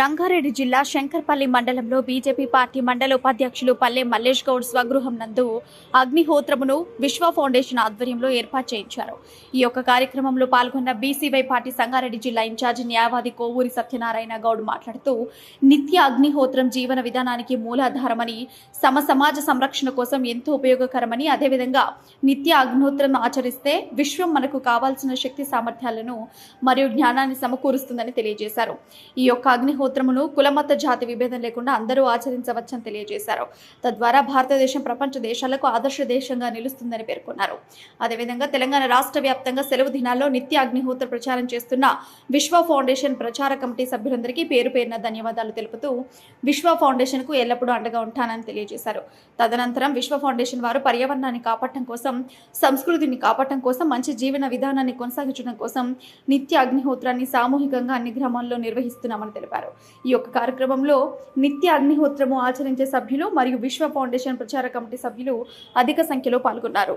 రంగారెడ్డి జిల్లా శంకర్పల్లి మండలంలో BJP party మండల ఉపాధ్యక్షులు పల్లె మల్లేష్ గౌడ్ స్వగృహం నందు అగ్నిహోత్రమును విశ్వ ఫౌండేషన్ ఆధ్వర్యంలో ఏర్పాటు చేయించారు. ఈ యొక్క కార్యక్రమంలో పాల్గొన్న బీసీవై పార్టీ సంగారెడ్డి జిల్లా ఇన్ఛార్జి న్యాయవాది కోవూరి సత్యనారాయణ గౌడ్ మాట్లాడుతూ నిత్య అగ్నిహోత్రం జీవన విధానానికి మూలాధారమని సమ సమాజ సంరక్షణ కోసం ఎంతో ఉపయోగకరమని అదేవిధంగా నిత్య అగ్నిహోత్రం ఆచరిస్తే విశ్వం మనకు కావాల్సిన శక్తి సామర్థ్యాలను మరియు జ్ఞానాన్ని సమకూరుస్తుందని తెలియజేశారు. ఈ యొక్క గోత్రమును కులమత జాతి విభేదం లేకుండా అందరూ ఆచరించవచ్చని తెలియజేశారు. తద్వారా భారతదేశం ప్రపంచ దేశాలకు ఆదర్శ దేశంగా నిలుస్తుందని పేర్కొన్నారు. అదేవిధంగా తెలంగాణ రాష్ట్ర వ్యాప్తంగా సెలవు దినాల్లో నిత్య అగ్నిహోత్ర ప్రచారం చేస్తున్న విశ్వ ఫౌండేషన్ ప్రచార కమిటీ సభ్యులందరికీ పేరు పేరున ధన్యవాదాలు తెలుపుతూ విశ్వ ఫౌండేషన్కు ఎల్లప్పుడూ అండగా ఉంటానని తెలియజేశారు. తదనంతరం విశ్వ ఫౌండేషన్ వారు పర్యావరణాన్ని కాపాడటం కోసం సంస్కృతిని కాపాడటం కోసం మంచి జీవన విధానాన్ని కొనసాగించడం కోసం నిత్య అగ్నిహోత్రాన్ని సామూహికంగా అన్ని గ్రామాల్లో నిర్వహిస్తున్నామని తెలిపారు. ఈ యొక్క కార్యక్రమంలో నిత్య అగ్నిహోత్రము ఆచరించే సభ్యులు మరియు విశ్వ ఫౌండేషన్ ప్రచార కమిటీ సభ్యులు అధిక సంఖ్యలో పాల్గొన్నారు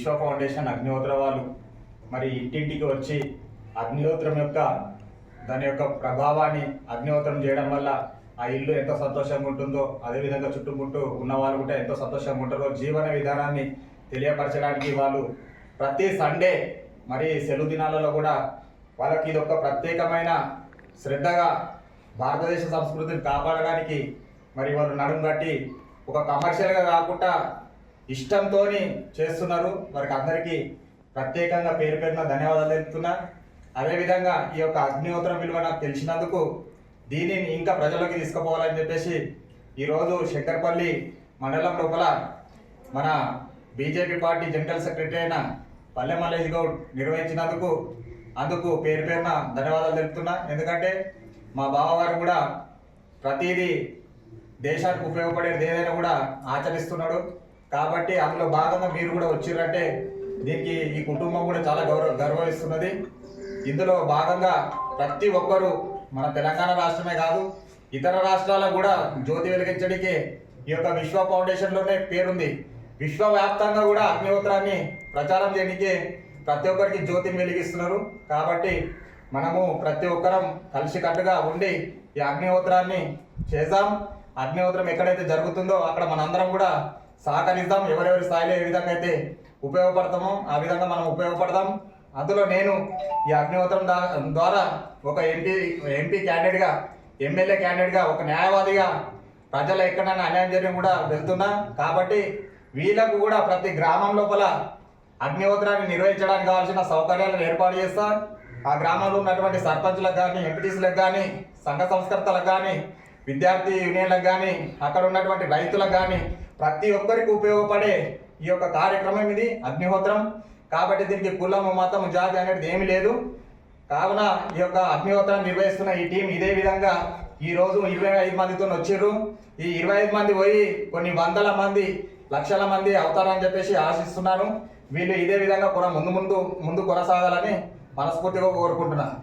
విశ్వ ఫౌండేషన్ అగ్నిహోత్ర వాళ్ళు మరి ఇంటింటికి వచ్చి అగ్నిహోత్రం యొక్క దాని యొక్క ప్రభావాన్ని అగ్నిహోత్రం చేయడం వల్ల ఆ ఇల్లు ఎంత సంతోషంగా ఉంటుందో అదేవిధంగా చుట్టుముట్టు ఉన్న వాళ్ళు కూడా ఎంతో సంతోషంగా ఉంటారో జీవన విధానాన్ని తెలియపరచడానికి వాళ్ళు ప్రతి సండే మరి సెలవు దినాలలో కూడా వాళ్ళకి ఇది ఒక ప్రత్యేకమైన శ్రద్ధగా భారతదేశ సంస్కృతిని కాపాడడానికి మరి వాళ్ళు నడుము కట్టి ఒక కమర్షియల్గా కాకుండా ఇష్టంతో చేస్తున్నారు. వారికి అందరికీ ప్రత్యేకంగా పేరు పేరున ధన్యవాదాలు తెలుపుతున్నా. అదేవిధంగా ఈ యొక్క అగ్నిహోత్రం విలువ నాకు తెలిసినందుకు దీనిని ఇంకా ప్రజలకు తీసుకుపోవాలని చెప్పేసి ఈరోజు శంకర్పల్లి మండలం లోపల మన బీజేపీ పార్టీ జనరల్ సెక్రటరీ అయిన పల్లె మల్లేష్ గౌడ్ నిర్వహించినందుకు అందుకు పేరు పేరున ధన్యవాదాలు తెలుపుతున్నా. ఎందుకంటే మా బావగారు కూడా ప్రతిదీ దేశానికి ఉపయోగపడేది ఏదైనా కూడా ఆచరిస్తున్నాడు. కాబట్టి అందులో భాగంగా మీరు కూడా వచ్చారంటే దీనికి ఈ కుటుంబం కూడా చాలా గౌరవ గర్వహిస్తున్నది ఇందులో భాగంగా ప్రతి ఒక్కరూ మన తెలంగాణ రాష్ట్రమే కాదు ఇతర రాష్ట్రాలకు కూడా జ్యోతి వెలిగించడానికి ఈ యొక్క విశ్వ ఫౌండేషన్లోనే పేరుంది. విశ్వవ్యాప్తంగా కూడా అగ్నిహోత్రాన్ని ప్రచారం చేయడానికి ప్రతి ఒక్కరికి జ్యోతిని వెలిగిస్తున్నారు. కాబట్టి మనము ప్రతి ఒక్కరం కలిసికట్టుగా ఉండి ఈ అగ్నిహోత్రాన్ని చేద్దాం. అగ్నిహోత్రం ఎక్కడైతే జరుగుతుందో అక్కడ మనందరం కూడా సహకరిద్దాం ఎవరెవరి స్థాయిలో ఏ విధంగా అయితే ఉపయోగపడతామో ఆ విధంగా మనం ఉపయోగపడదాం. అందులో నేను ఈ అగ్నిహోత్రం ద్వారా ఒక ఎంపీ ఎంపీ క్యాండిడేట్గా ఎమ్మెల్యే క్యాండిడేట్గా ఒక న్యాయవాదిగా ప్రజల ఎక్కడైనా అన్యాయం జరిగిన కూడా వెళ్తున్నా. కాబట్టి వీళ్ళకు కూడా ప్రతి గ్రామం లోపల అగ్నిహోత్రాన్ని నిర్వహించడానికి కావాల్సిన సౌకర్యాలను ఏర్పాటు చేస్తా. ఆ గ్రామంలో ఉన్నటువంటి సర్పంచులకు కానీ ఎంపీటీసీలకు కానీ సంఘ సంస్కర్తలకు కానీ విద్యార్థి యూనియన్లకు కానీ అక్కడ ఉన్నటువంటి రైతులకు కానీ ప్రతి ఒక్కరికి ఉపయోగపడే ఈ యొక్క కార్యక్రమం ఇది అగ్నిహోత్రం. కాబట్టి దీనికి కులము మతం జాతి అనేది ఏమీ లేదు. కావున ఈ యొక్క అగ్నిహోత్రాన్ని నిర్వహిస్తున్న ఈ టీం ఇదే విధంగా ఈ రోజు ఇరవై ఐదు మందితో వచ్చారు ఈ ఇరవై ఐదు మంది పోయి కొన్ని వందల మంది లక్షల మంది అవుతారని చెప్పేసి ఆశిస్తున్నాను. వీళ్ళు ఇదే విధంగా కూడా ముందు ముందు ముందు కొనసాగాలని మనస్ఫూర్తిగా కోరుకుంటున్నాను